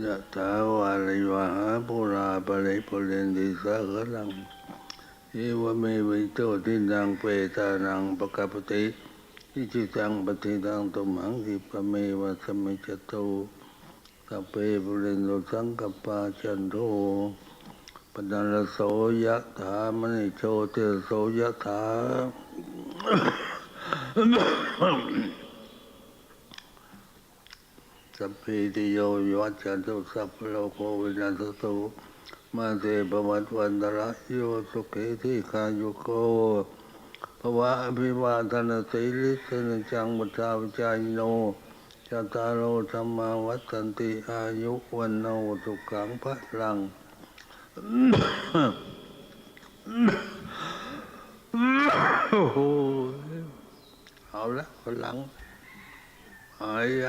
ยะถาวาริวหาปุราปริปุเรนติสาคลังเอวเมวิโตทินังเปตานังปะกปติอิจิตังปฏิตังตุมหังคิปเมวะสมิจจตุสัพเพปุเรนโตสังกปาจันโทปนันรโสยะถามณิโชติโสยะถา สัพพิติโยวิวัจจันตุสัพพโลกโควินัสตุมาเตปวัตวันตราโยสุขีที่ขายุโกภวะอภิวาทนาสิลิสนจังมุทาวิจายโนจัตารโอธรรมาวัฏันติอายุวันโนสุขังพระลังโอ้เอาละคนหลังหายใจ